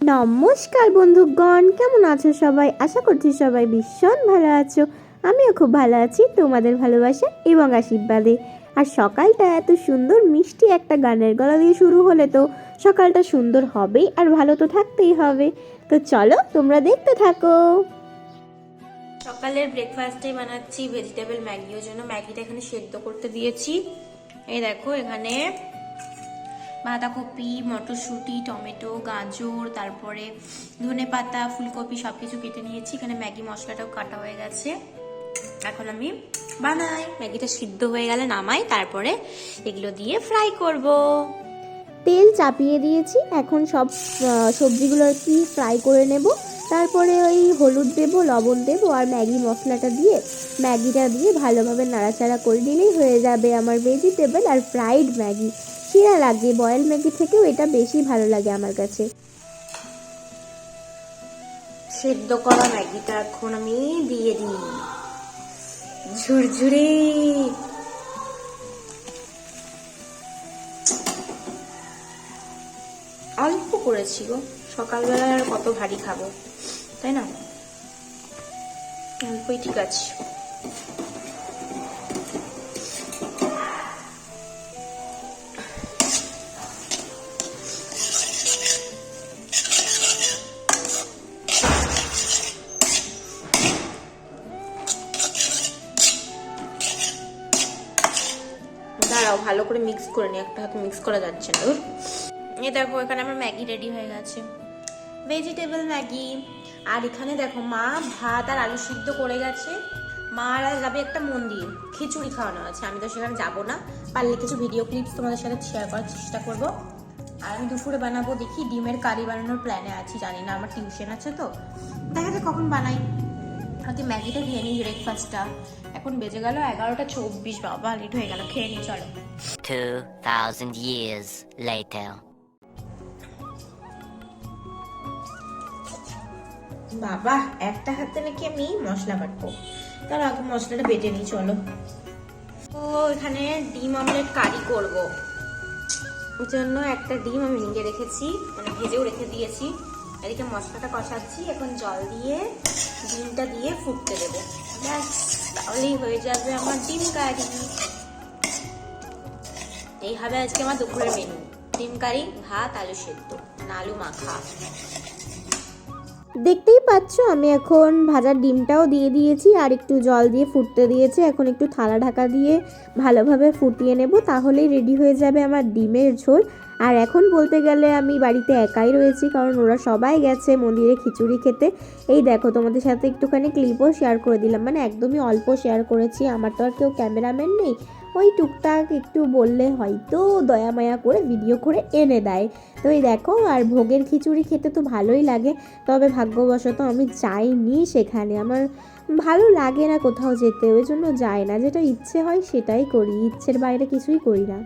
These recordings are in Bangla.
নমস্কার বন্ধুগণ, কেমন আছো সবাই? আশা করছি সবাই ভীষণ ভালো আছো। আমিও খুব ভালো আছি, তোমাদের ভালোবাসা এবং আশীর্বাদে। আর সকালটা এত সুন্দর মিষ্টি একটা গানের গলা দিয়ে শুরু হলে তো সকালটা সুন্দর হবেই আর ভালো তো থাকতেই হবে। তো চলো তোমরা দেখতে থাকো। সকালের ব্রেকফাস্টে বানাচ্ছি ভেজিটেবল ম্যাগি ওর জন্য। ম্যাগিটা এখানে সেদ্ধ করতে দিয়েছি। এই দেখো এখানে বাঁধাকপি, মটরশুঁটি, টমেটো, গাজর, তারপরে ধনে পাতা ফুলকপি সব কিছু কেটে নিয়েছি। এখানে ম্যাগি মশলাটাও কাটা হয়ে গেছে। এখন আমি বানাই। ম্যাগিটা সিদ্ধ হয়ে গেলে নামাই তারপরে এগুলো দিয়ে ফ্রাই করব। তেল চাপিয়ে দিয়েছি এখন সব সবজিগুলো আর কি ফ্রাই করে নেব। তারপরে ওই হলুদ দেবো লবণ দেবো আর ম্যাগি মশলাটা দিয়ে ম্যাগিটা দিয়ে ভালোভাবে নাড়াচাড়া করে দিলেই হয়ে যাবে আমার ভেজিটেবল আর ফ্রাইড ম্যাগি। সেরা লাগে বয়েল ম্যাগি থেকেও এটা বেশি ভালো লাগে আমার কাছে। সেদ্ধ করা ম্যাগিটা এখন আমি দিয়ে দিই। ঝুরঝুরে। অল্প করেছি গো সকালবেলা আর কত ভারী খাব তাই না? অল্পই ঠিক আছে। করে মিক্স করে নি একটা হাতে মিক্স করা যাচ্ছে না। এই দেখো, এখানে আমার ম্যাগি রেডি হয়ে গেছে। Vegetable Maggi. আর এখানে দেখো, মা ভাত আর আলু সিদ্ধ করে গেছে। মা আর যাবে একটা মন্দির, খিচুড়ি খাওয়ানো আছে। আমি তো সেখানে যাব না। পারলে কিছু ভিডিও ক্লিপস তোমাদের সাথে শেয়ার করার চেষ্টা করব। আর আমি দুপুরে বানাবো, দেখি ডিমের কারি বানানোর প্ল্যানে আছি, জানি না, আমার টিউশন আছে তো। দেখা যাক কখন বানাই। আগে ম্যাগিটা খেয়ে নিই ব্রেকফাস্টটা। এখন বেজে গেল এগারোটা চব্বিশ বাবা লেট হয়ে গেল খেয়ে নিই চলো। 2,000 years later. বাবা একটা হাতে নাকি আমি মশলা বাটবো। তার আগে মশলাটা বেটে নিই চলো। ও এখানে ডিম অমলেট কারি করব। ওর জন্য একটা ডিম আমি ভেঙে রেখেছি মানে ভেজেও রেখে দিয়েছি। এদিকে মশলাটা কষাচ্ছি, এখন জল দিয়ে ডিমটা দিয়ে ফুটতে দেবো। ব্যাস, তাহলেই হয়ে যাবে আমার ডিম কারি। এইভাবে আজকে আমার দুপুরের মেনু ডিম কারি, ভাত, আলু সেদ্ধ আলু মাখা। দেখতেই পাচ্ছ, আমি এখন ভাজার ডিমটাও দিয়ে দিয়েছি, আর একটু জল দিয়ে ফুটতে দিয়েছি। এখন একটু থালা ঢাকা দিয়ে ভালোভাবে ফুটিয়ে নেব, তাহলেই রেডি হয়ে যাবে আমার ডিমের ঝোল। আর এখন বলতে গেলে আমি বাড়িতে একাই রয়েছি, কারণ ওরা সবাই গেছে মন্দিরে খিচুড়ি খেতে। এই দেখো, তোমাদের সাথে একটুখানি ক্লিপও শেয়ার করে দিলাম। মানে একদমই অল্প শেয়ার করেছি, আমার তো আর কেউ ক্যামেরাম্যান নেই। ওই টুকটাক একটু বললে হয়তো দয়া মায়া করে ভিডিও করে এনে দেয়। তো এই দেখো, আর ভোগের খিচুড়ি খেতে তো ভালোই লাগে, তবে ভাগ্যবশত আমি যাইনি সেখানে। আমার ভালো লাগে না কোথাও যেতে, ওই জন্য যায় না। যেটা ইচ্ছে হয় সেটাই করি, ইচ্ছের বাইরে কিছুই করি না।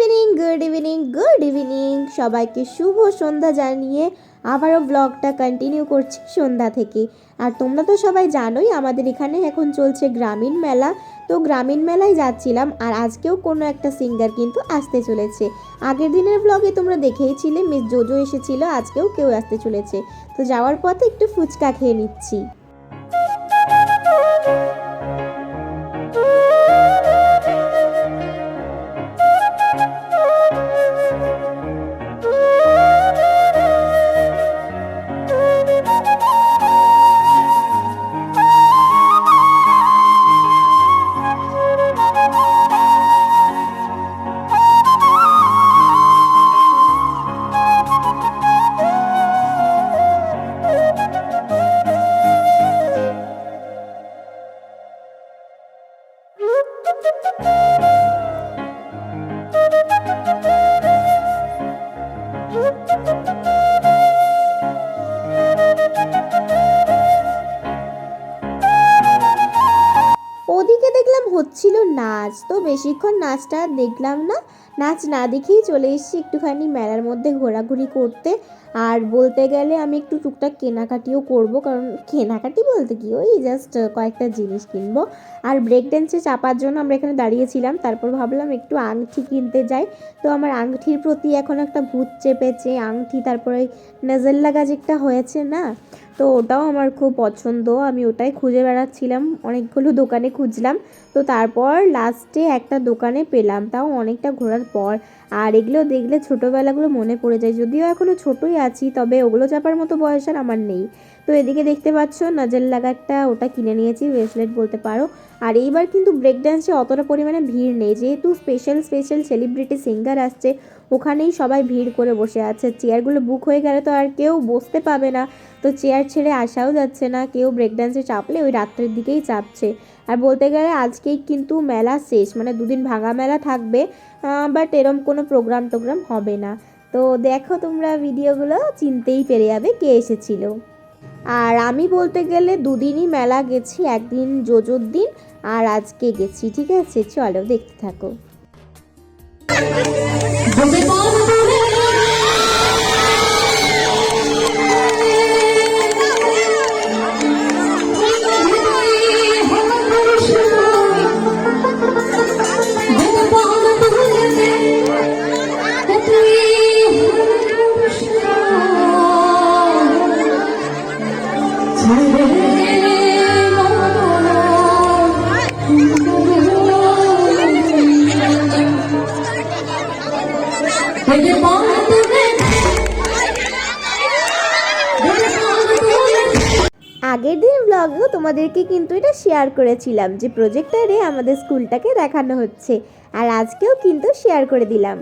Evening good evening good evening সবাইকে শুভ সন্ধ্যা জানিয়ে আবারও ব্লগটা কন্টিনিউ করছি সন্ধ্যা থেকে। আর তোমরা তো সবাই জানোই, আমাদের এখানে এখন চলছে গ্রামীণ মেলা। তো গ্রামীণ মেলায় যাচ্ছিলাম আর আজকেও কোনো একটা সিঙ্গার কিন্তু আসতে চলেছে। আগের দিনের ব্লগে তোমরা দেখেইছিলে মিস জোজো এসেছিল, আজকেও কেউ আসতে চলেছে। তো যাওয়ার পথে একটু ফুচকা খেয়ে নিচ্ছি। বেশিক্ষণ নাচটা দেখলাম না। নাচ না দেখেই চলে এসেছি একটুখানি মেলার মধ্যে ঘোরাঘুরি করতে। আর বলতে গেলে আমি একটু টুকটাক কেনাকাটিও করব, কারণ কেনাকাটি বলতে কি? ওই জাস্ট কয়েকটা জিনিস কিনবো। আর ব্রেক ড্যান্সে চাপার জন্য আমরা এখানে দাঁড়িয়েছিলাম, তারপর ভাবলাম একটু আংটি কিনতে যাই। তো আমার আংটির প্রতি এখন একটা ভূত চেপেছে আংটি তারপরে নাজেল্লা গাছ একটা হয়েছে না তো ওটাও আমার খুব পছন্দ। আমি ওটাই খুঁজে বেড়াচ্ছিলাম, অনেকগুলো দোকানে খুঁজলাম। তো তারপর লাস্টে একটা দোকানে পেলাম, তাও অনেকটা ঘোরার পর। আর এগুলো দেখলে ছোটোবেলাগুলো মনে পড়ে যায়, যদিও এখনও ছোটোই আছি, তবে ওগুলো চাপার মতো বয়স আর আমার নেই। তো এদিকে দেখতে পাচ্ছ নজর লাগাটা ওটা কিনে নিয়েছি ব্রেসলেট বলতে পারো। আর এইবার কিন্তু ব্রেক ডান্সে অতটা পরিমাণে ভিড় নেই, যেহেতু স্পেশাল স্পেশাল সেলিব্রিটি সিঙ্গার আসছে ওখানেই সবাই ভিড় করে বসে আছে। চেয়ারগুলো বুক হয়ে গেলে তো আর কেউ বসতে পাবে না। তো চেয়ার ছেড়ে আসাও যাচ্ছে না। কেউ ব্রেক ডান্সে চাপলে ওই রাত্রের দিকেই চাপছে। আর বলতে গেলে আজকেই কিন্তু মেলা শেষ। মানে দুদিন ভাঙা মেলা থাকবে বাট এরম কোনো প্রোগ্রাম টোগ্রাম হবে না। তো দেখো তোমরা ভিডিওগুলো, চিনতেই পেরে যাবে কে এসেছিল। আর আমি বলতে গেলে দুদিনই মেলা গেছি, একদিন জোজোর দিন, আর আজকে গেছি। ঠিক আছে? চলো দেখতে থাকো। তোমাদেরকে কিন্তু এটা শেয়ার করেছিলাম যে প্রজেক্টারে আমাদের স্কুলটাকে দেখানো হচ্ছে। আর আজকেও কিন্তু শেয়ার করে দিলাম।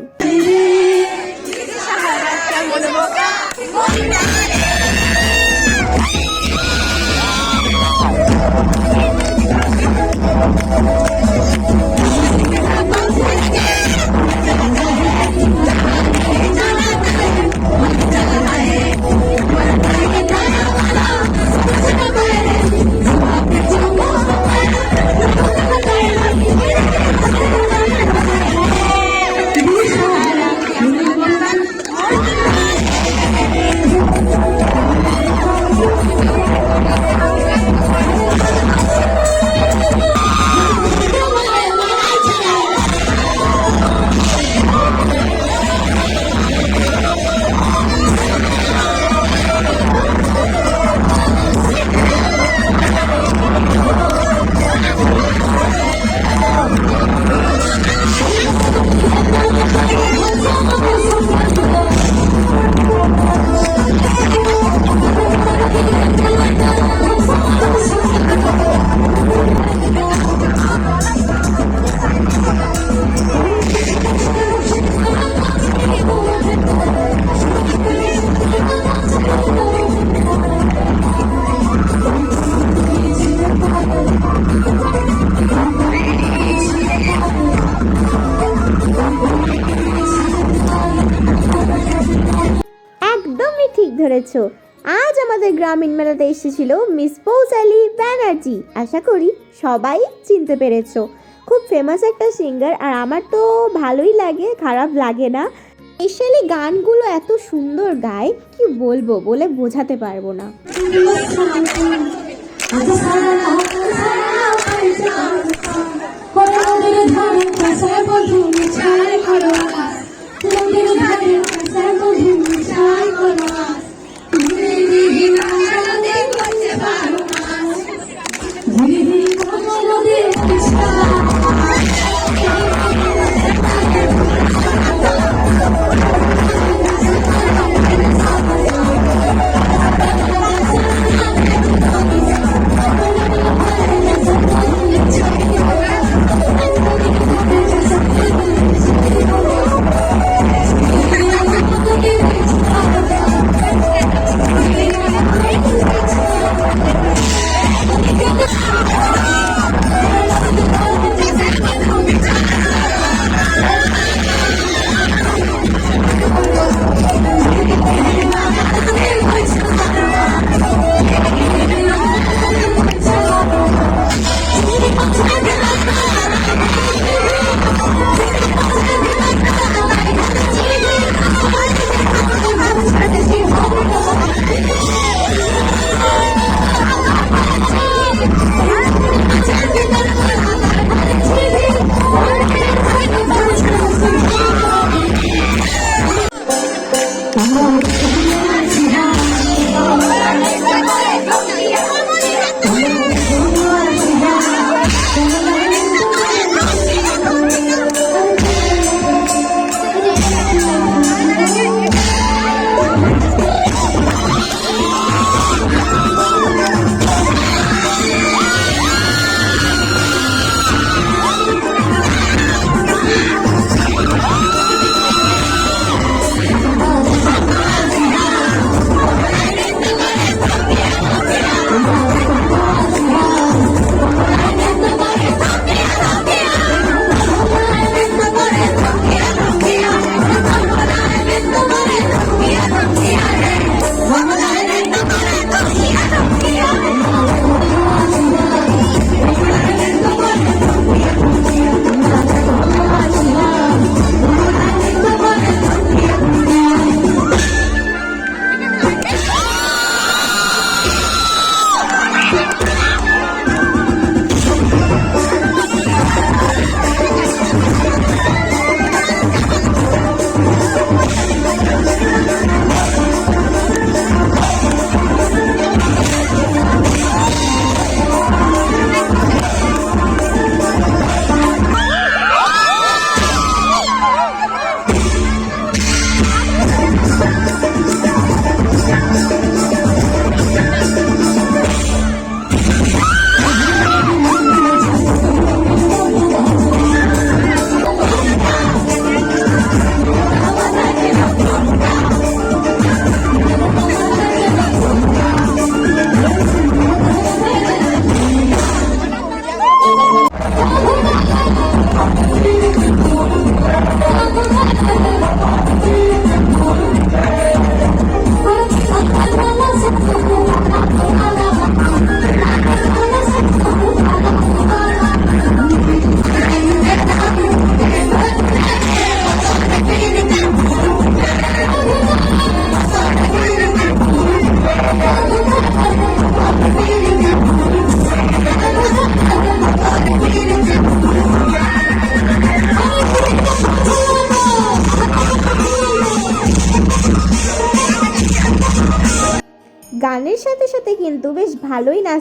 এসেছিল ছিল মিস পৌঁছালি ব্যানার্জি। আশা করি সবাই চিনতে পেরেছ। খুব ফেমাস একটা সিঙ্গার আর আমার তো ভালোই লাগে, খারাপ লাগে না। স্পেশালি গানগুলো এত সুন্দর গায়, কি বলব বলে বোঝাতে পারব না। धीरे धीरे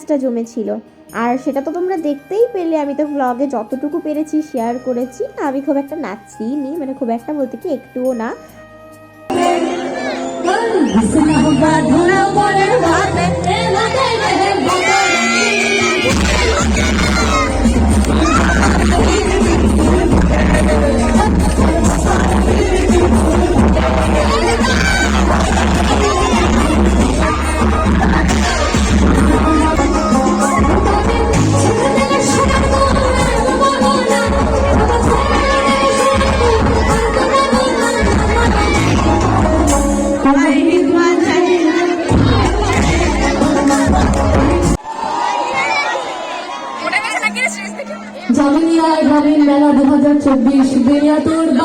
নাচটা জমেছিল। আর সেটা তো তোমরা দেখতেই পেলে, আমি তো ব্লগে যতটুকু পেরেছি শেয়ার করেছি। আমি খুব একটা নাচিনি মানে খুব একটা বলতে কি একটুও না। চব্বিশ দুনিয়া বাঁকুড়া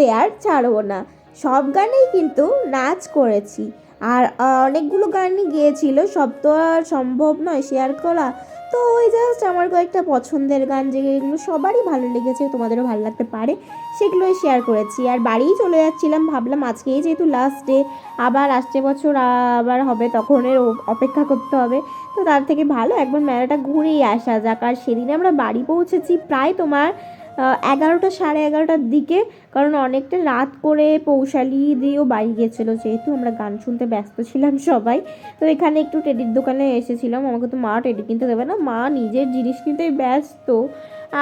নাচতে আর ছাড়বো না। সব গানেই কিন্তু নাচ করেছি। আর অনেকগুলো গানই গিয়েছিল। সব তো আর সম্ভব নয় শেয়ার করা। তো ওই জাস্ট আমার কয়েকটা পছন্দের গান যেগুলো সবারই ভালো লেগেছে, তোমাদেরও ভালো লাগতে পারে, সেগুলোই শেয়ার করেছি। আর বাড়িই চলে যাচ্ছিলাম, ভাবলাম আজকেই যেহেতু লাস্ট ডে আবার আসছে বছর, আবার হবে, তখনের অপেক্ষা করতে হবে। তো তার থেকে ভালো একবার মেলাটা ঘুরেই আসা যাক। আর সেদিনে আমরা বাড়ি পৌঁছেছি, প্রায় তোমার এগারোটা সাড়ে এগারোটার দিকে, কারণ অনেকটা রাত করে পৌশালি দিয়েও বাড়ি গেছিল যেহেতু, আমরা গান শুনতে ব্যস্ত ছিলাম সবাই। তো এখানে একটু টেডির দোকানে এসেছিলাম, আমাকে তো মা টেডি কিনতে দেবে না, মা নিজের জিনিস কিনতেই ব্যস্ত।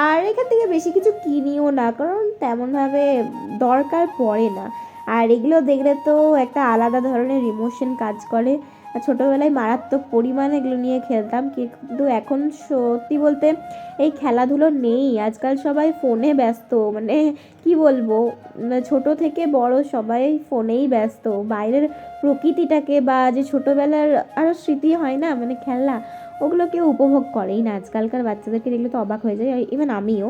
আর এখান থেকে বেশি কিছু কিনিও না, কারণ তেমনভাবে দরকার পড়ে না। আর এগুলো দেখলে তো একটা আলাদা ধরনের ইমোশন কাজ করে। ছোটোবেলায় মারাত্মক পরিমাণে এগুলো নিয়ে খেলতাম কিন্তু এখন সত্যি বলতে এই খেলাধুলো নেই। আজকাল সবাই ফোনে ব্যস্ত মানে কি বলব? উম, ছোট থেকে বড় সবাই ফোনেই ব্যস্ত। বাইরের প্রকৃতিটাকে বা যে ছোটোবেলার আরও স্মৃতি হয় না মানে খেলা ওগুলো কেউ উপভোগ করেই না। আজকালকার বাচ্চাদেরকে দেখলে তো অবাক হয়ে যায় ইভেন আমিও।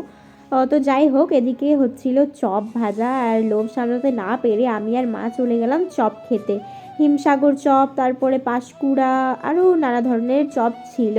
তো যাই হোক এদিকে হচ্ছিল চপ ভাজা আর লোভ সামলাতে না পেরে আমি আর মা চলে গেলাম চপ খেতে। হিমসাগর চপ, তারপরে পাঁশকুড়া আরও নানা ধরনের চপ ছিল।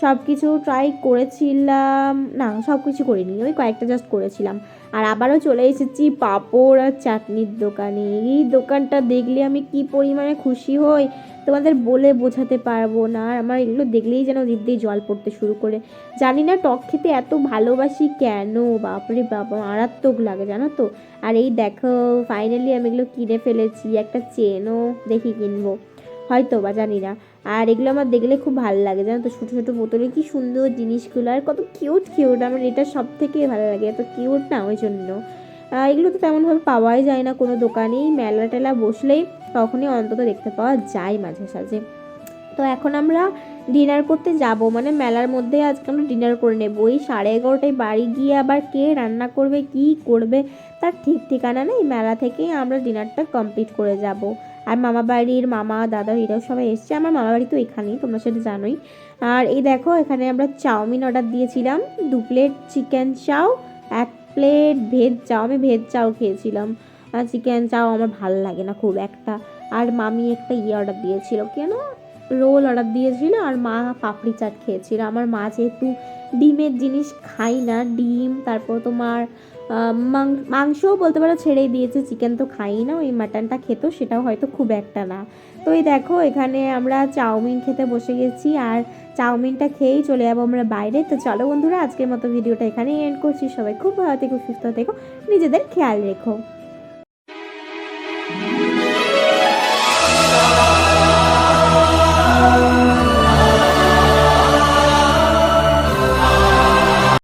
সব কিছু ট্রাই করেছিলাম। না সব কিছু করিনি, ওই কয়েকটা জাস্ট করেছিলাম। আর আবারও চলে এসেছি পাঁপড় আর চাটনির দোকানে। এই দোকানটা দেখলে আমি কি পরিমাণে খুশি হই। তোমাদের বলে বোঝাতে পারব না। আর আমার এগুলো দেখলেই যেন দিক দিয়ে জল পড়তে শুরু করে। জানি না টক খেতে এত ভালোবাসি কেন? বাপরে বাবা মারাত্মক লাগে, জানো তো? আর এই দেখো ফাইনালি আমি এগুলো কিনে ফেলেছি, একটা চেনও দেখি কিনবো। হয়তো বা, জানি না। আর এগুলো আমার দেখলে খুব ভালো লাগে, জানো তো? ছোটো ছোটো বোতলে কি সুন্দর জিনিসগুলো, আর কত কিউট কিউট আমার এটা সব থেকে ভালো লাগে, এত কিউট না? ওই জন্য। এগুলো তো তেমনভাবে পাওয়াই যায় না কোনো দোকানেই। মেলা টেলা বসলেই তখনই অন্তত দেখতে পাওয়া যায় মাঝে সাঝে। তো এখন আমরা ডিনার করতে যাব। মানে মেলার মধ্যে আজকে আমরা ডিনার করে নেব। ওই সাড়ে এগারোটায় বাড়ি গিয়ে আবার কে রান্না করবে, কি করবে, তার ঠিক ঠিকানা নেই। মেলা থেকেই আমরা ডিনারটা কমপ্লিট করে যাব। আর মামা বাড়ির মামা, দাদা এরাও সবাই এসছে। আমার মামা বাড়ি তো এখানেই, তোমরা সেটা জানোই। আর এই দেখো, এখানে আমরা চাউমিন অর্ডার দিয়েছিলাম। দু প্লেট চিকেন চাও এক প্লেট ভেজ চাও আমি ভেজ চাও খেয়েছিলাম। চিকেন চাও আমার ভালো লাগে না খুব। একটা, আর মামি একটা ইয়ে অর্ডার দিয়েছিল। কেন? রোল অর্ডার দিয়েছিল আর মা পাপড়ি চাট খেয়েছিল। আমার মা যেহেতু ডিমের জিনিস খাই না, ডিম, তারপর তোমার মাংসও বলতে পারো ছেড়েই দিয়েছে। চিকেন তো খাই না, ওই মাটনটা খেতো, সেটাও হয়তো খুব একটা না। তো এই দেখো, এখানে আমরা চাউমিন খেতে বসে গেছি আর চাউমিনটা খেয়েই চলে যাব আমরা বাইরে। তো চলো বন্ধুরা, আজকের মতো ভিডিওটা এখানেই এন্ড করছি। সবাই খুব ভালো থেকো, সুস্থ থেকো, নিজেদের খেয়াল রেখো।